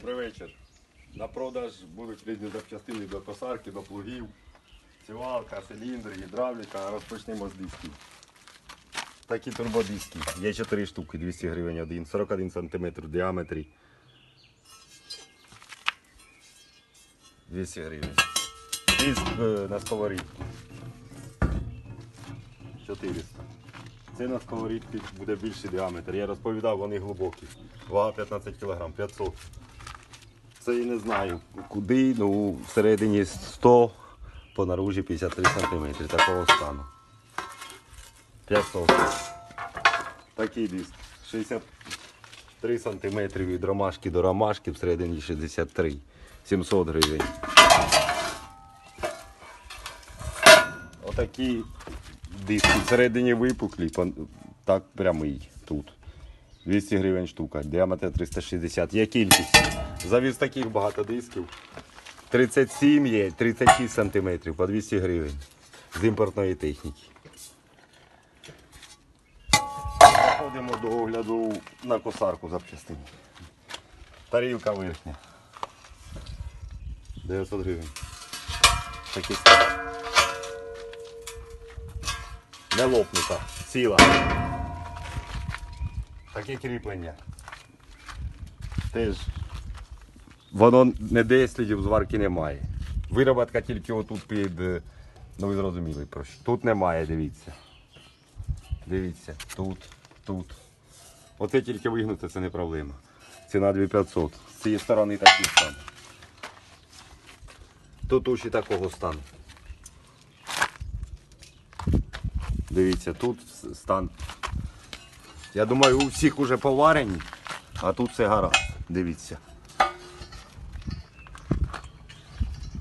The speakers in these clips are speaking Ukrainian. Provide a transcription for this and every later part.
Добрий вечір. На продаж будуть різні запчастини до косарки, до плугів, сівалка, циліндр, гідравліка. Розпочнемо з дисків. Такі турбодиски. Є 4 штуки, 200 гривень один, 41 см в діаметрі. 200 гривень. Диск е, на сковорідку. 400. Це на сковорідці буде більший діаметр. Я розповідав, вони глибокі. Вага 15 кг, 500. Це і не знаю куди, ну всередині 100, по наружі 53 см такого стану. 500. Такий диск. 63 см від ромашки до ромашки, всередині 63. 700 гривень. Отакі диски. Всередині випуклі, так прямий тут. 200 гривень штука, діаметр 360. Є кількість. Завіз таких багато дисків. 37 є, 36 сантиметрів по 200 гривень з імпортної техніки. Переходимо до огляду на косарку запчастин. Тарілка верхня. 900 гривень. Такі. Не лопнута, ціла. Таке кріплення. Теж воно не дає слідів зварки немає. Вироботка тільки отут під. е, Ну ви зрозуміли про що. Тут немає, дивіться. Дивіться, тут, тут. Оце тільки вигнути, це не проблема. Ціна 2500. З цієї сторони такий стан. Тут уші такого стану. Дивіться, тут стан. Я думаю, у всіх уже поварені, а тут все гаразд. Дивіться.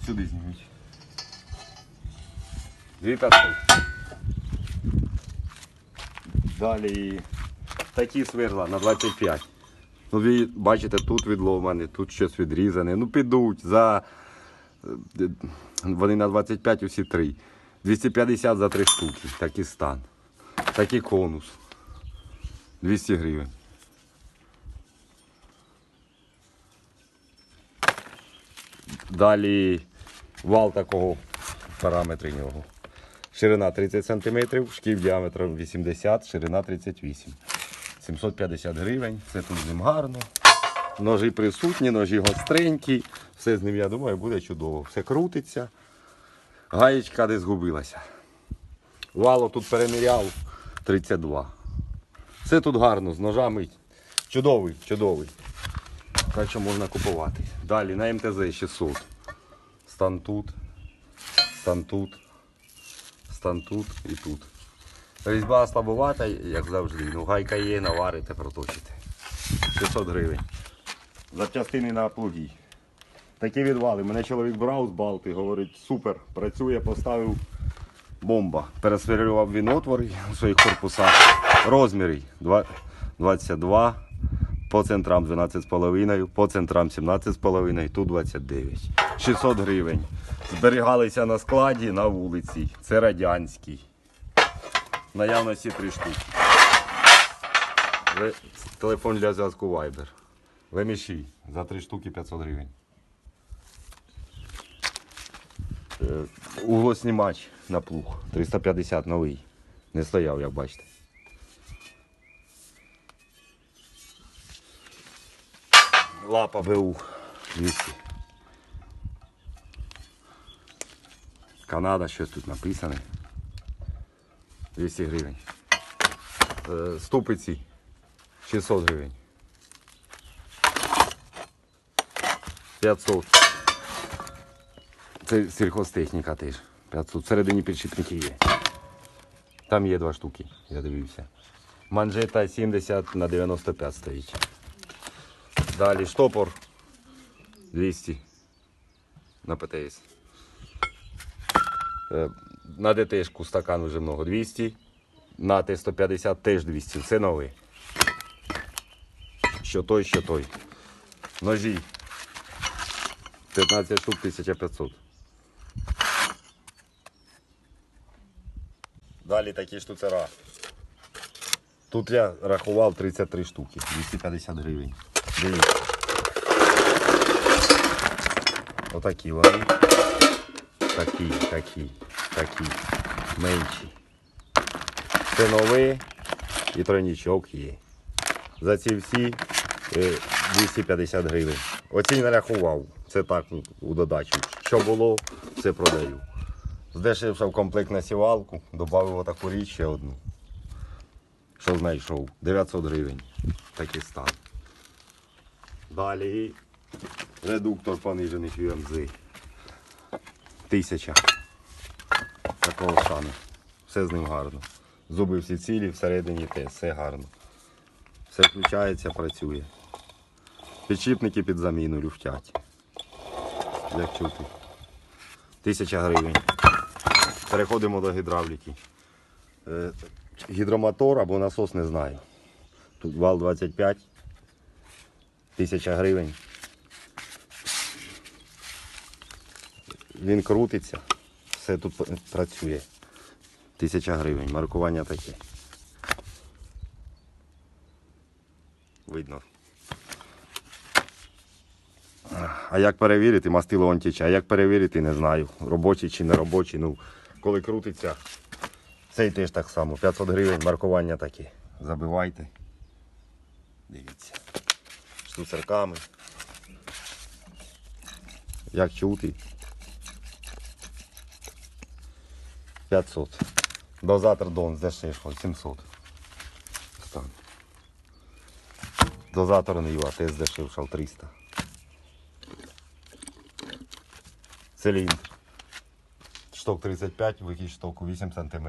Сюди зніміть. 2500. Далі такі сверла на 25. Ну, ви бачите, тут відломане, тут щось відрізане. Ну, підуть за. е, Вони на 25 усі три. 250 за три штуки. Такий стан. Такий конус. 200 гривень. Далі вал такого параметри нього. Ширина 30 см, шків діаметром 80, ширина 38. 750 гривень. Все тут з ним гарно. Ножі присутні, ножі гостренькі. Все з ним, я думаю, буде чудово. Все крутиться. Гаєчка десь згубилася. Вало тут переміряв 32. Все тут гарно, з ножами. Чудовий, чудовий. Так що можна купувати. Далі на МТЗ 600. Стан тут, стан тут, стан тут і тут. Різьба слабовата, як завжди. Ну, гайка є, наварите, проточите. 600 гривень. Запчастини на плугі. Такі відвали. Мене чоловік брав з Балти, говорить, супер, працює, поставив бомба. Пересверлював він отвори у своїх корпусах. Розміри 22, по центрам 12,5, по центрам 17,5, тут 29. 600 гривень. Зберігалися на складі на вулиці. Це радянський. Наявності три штуки. Телефон для зв'язку Viber. Леміші за три штуки 500 гривень. Е, Углоснімач на плуг. 350 новий. Не стояв, як бачите. Лапа БУ 200. Канада, щось тут написане. 200 гривень. Е, Ступиці 600 гривень. 500. Це сільхозтехніка теж. 500. Всередині підшипники є. Там є два штуки, я дивився. Манжета 70 на 95 стоїть. Далі штопор 200 на ПТС. Е, На ДТшку стакан вже много 200. На Т-150 теж 200. Це новий. Що той, що той. Ножі 15 штук 1500. Далі такі штуцера. Тут я рахував 33 штуки, 250 гривень. Дивіться. Отакі вони. Такі, такі, такі. Менші. Це новий і тройнічок є. За ці всі е, 250 гривень. Оці не рахував. Це так у додачу. Що було, все продаю. Здешевшав комплект на сівалку, додав отаку річ ще одну. Що знайшов? 900 гривень. Такий стан. Далі редуктор понижений UMZ. Тисяча. Такого стану. Все з ним гарно. Зуби всі цілі, всередині те, все гарно. Все включається, працює. Підшипники під заміну люфтять. Як чути. Тисяча гривень. Переходимо до гідравліки. Е, Гідромотор або насос не знаю. Тут вал 25. Тисяча гривень. Він крутиться. Все тут працює. Тисяча гривень. Маркування таке. Видно. А як перевірити, мастило вон тече. А як перевірити, не знаю. Робочий чи не робочий. Ну, коли крутиться, цей теж так само. 500 гривень, маркування таке. Забивайте. Дивіться. Штуцерками. Як чути. 500. Дозатор Дон здешевший 700. Стан. Дозатор Нива теж здешевшав 300. Циліндр. Шток 35, вихід штоку 8 см.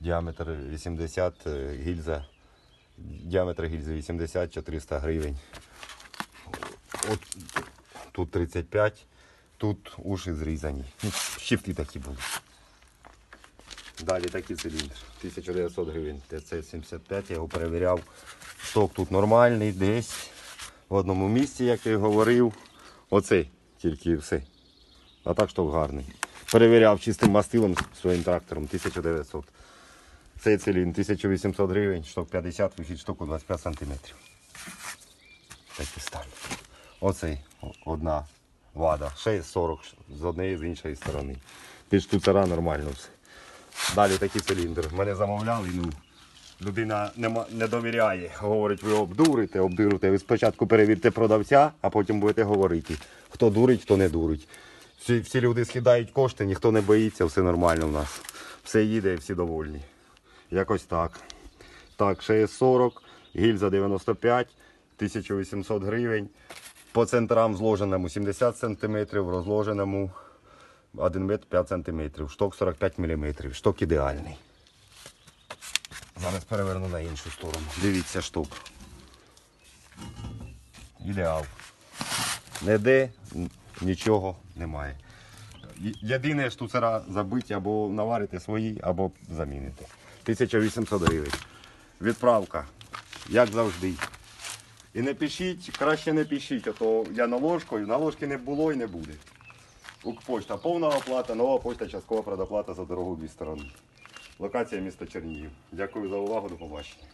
Діаметр 80, е, гільза. Діаметр гільзи 80, 400 гривень. От тут 35, тут уші зрізані. Ну, Щифти такі були. Далі такий циліндр. 1900 гривень. ТЦ-75, я його перевіряв. Шток тут нормальний, десь в одному місці, як я говорив. Оцей тільки все. А так шток гарний. Перевіряв чистим мастилом своїм трактором 1900. Цей циліндр 1800 гривень, шток 50, вихід штуку 25 см. Такий стан. Оцей одна вада. Ще 40 з однієї з іншої сторони. Під штуцера нормально все. Далі такий циліндр. Мене замовляли, ну. Людина не, не довіряє. Говорить, ви обдурите, обдурите. Ви спочатку перевірте продавця, а потім будете говорити, хто дурить, хто не дурить. Всі, всі люди скидають кошти, ніхто не боїться, все нормально в нас. Все їде, всі довольні. Якось так. Так, ще є 40, гільза 95, 1800 гривень. По центрам зложеному 70 см, розложеному 1 метр 5 см. Шток 45 мм. Шток ідеальний. Зараз переверну на іншу сторону. Дивіться шток. Ідеал. Ніде н- нічого немає. Єдине штуцера забиті або наварити свої, або замінити. 1800 гривень. Відправка, як завжди. І не пишіть, краще не пишіть, а то я наложкою, наложки не було і не буде. Укпочта повна оплата, нова почта, часткова предоплата за дорогу дві сторони. Локація міста Чернігів. Дякую за увагу, до побачення.